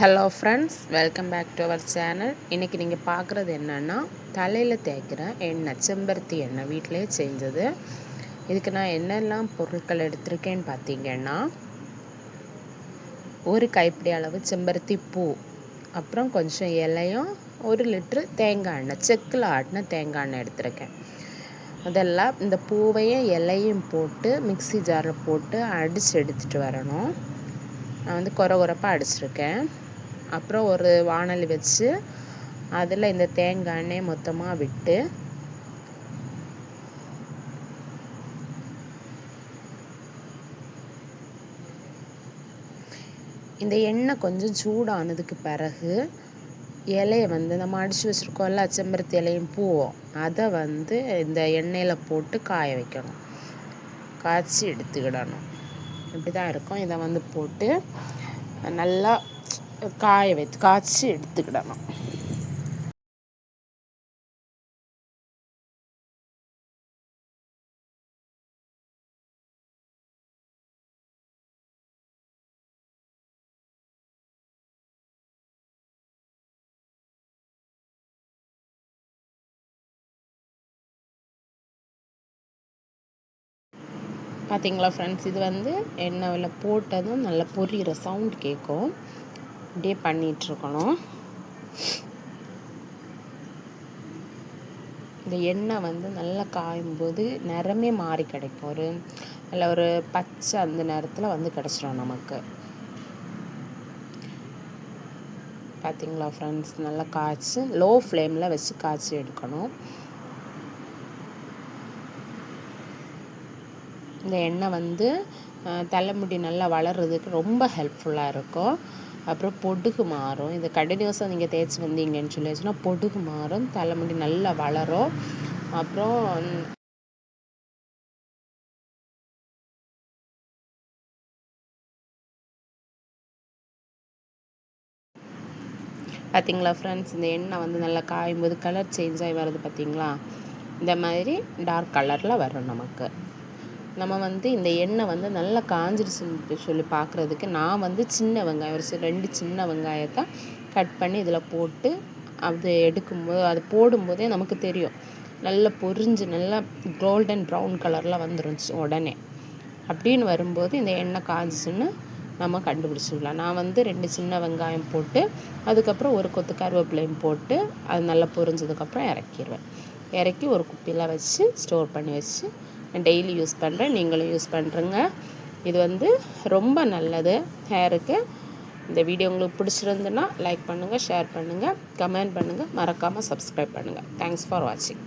Hello friends welcome back to our channel இன்றைக்கி நீங்கள் பார்க்குறது என்னென்னா தலையில் தேய்க்கிற எண்ணெய் செம்பருத்தி எண்ணெய் வீட்டிலே செஞ்சது. இதுக்கு நான் என்னெல்லாம் பொருட்கள் எடுத்திருக்கேன்னு பார்த்தீங்கன்னா ஒரு கைப்பிடி அளவு செம்பருத்தி பூ அப்புறம் கொஞ்சம் இலையும் ஒரு லிட்ரு தேங்காய் எண்ணெய் செக்கில் ஆட்டின தேங்காய் எண்ணெய் எடுத்திருக்கேன். அதெல்லாம் இந்த பூவையும் இலையும் போட்டு மிக்சி ஜாரில் போட்டு அடித்து எடுத்துகிட்டு வரணும். நான் வந்து குறை குறைப்பாக அடிச்சிருக்கேன். அப்புறம் ஒரு வானல் வச்சு அதில் இந்த தேங்காய் எண்ணெய் மொத்தமாக விட்டு இந்த எண்ணெய் கொஞ்சம் சூடானதுக்கு பிறகு இலையை வந்து நம்ம அடித்து வச்சுருக்கோம்ல செம்பருத்தி இலையும் பூவும். அதை வந்து இந்த எண்ணெயில் போட்டு காய வைக்கணும். காய்ச்சி எடுத்துக்கிடணும். இப்படி தான் இருக்கும். இதை வந்து போட்டு நல்லா காய வைத்து காய்ச்சி எடுத்துக்கிடணும். பார்த்தீங்களா ஃப்ரெண்ட்ஸ் இது வந்து எண்ணெயில் போட்டதும் நல்லா பொரியிற சவுண்ட் கேட்கும். இப்படியே பண்ணிகிட்ருக்கணும் இந்த எண்ணெய் வந்து நல்லா காயும்போது நிறமே மாறி கிடைக்கும். ஒரு நல்ல ஒரு பச்சை அந்த நேரத்தில் வந்து கிடச்சிடும் நமக்கு. பார்த்தீங்களா ஃப்ரெண்ட்ஸ் நல்லா காய்ச்சி லோ ஃப்ளேமில் வச்சு காய்ச்சி எடுக்கணும். இந்த எண்ணெய் வந்து தலைமுடி நல்லா வளர்கிறதுக்கு ரொம்ப ஹெல்ப்ஃபுல்லாக இருக்கும். அப்புறம் பொடுகு மாறும். இது கண்டினியூஸாக நீங்கள் தேய்ச்சி வந்தீங்கன்னு சொல்லியாச்சுன்னா பொடுகு மாறும். தலைமுடி நல்லா வளரும். அப்புறம் பார்த்தீங்களா ஃப்ரெண்ட்ஸ் இந்த எண்ணெய் வந்து நல்லா காயும் போது கலர் சேஞ்ச் ஆகி வருது பார்த்தீங்களா இந்த மாதிரி டார்க் கலரில் வரும் நமக்கு. நம்ம வந்து இந்த எண்ணெய் வந்து நல்லா காஞ்சிருச்சுன்னு சொல்லி பார்க்குறதுக்கு நான் வந்து சின்ன வெங்காயம் ஒரு ரெண்டு சின்ன வெங்காயத்தை கட் பண்ணி இதில் போட்டு அது எடுக்கும்போது அது போடும்போதே நமக்கு தெரியும். நல்லா பொரிஞ்சு நல்லா கோல்டன் ப்ரௌன் கலரில் வந்துருந்துச்சு உடனே. அப்படின்னு வரும்போது இந்த எண்ணெய் காஞ்சிச்சுன்னு நம்ம கண்டுபிடிச்சிடலாம் நான் வந்து ரெண்டு சின்ன வெங்காயம் போட்டு அதுக்கப்புறம் ஒரு கொத்து கருவேப்பிலையும் போட்டு அது நல்லா பொரிஞ்சதுக்கப்புறம் இறக்கிடுவேன் இறக்கி ஒரு குப்பியில் வச்சு ஸ்டோர் பண்ணி வச்சு டெய்லி யூஸ் பண்ணுறேன் நீங்களும் யூஸ் பண்ணுறங்க இது வந்து ரொம்ப நல்லது. ஹேருக்கு இந்த வீடியோ உங்களுக்கு பிடிச்சிருந்துன்னா லைக் பண்ணுங்கள் ஷேர் பண்ணுங்கள் கமெண்ட் பண்ணுங்கள் மறக்காமல் சப்ஸ்கிரைப் பண்ணுங்கள் தேங்க்ஸ் ஃபார் வாட்சிங்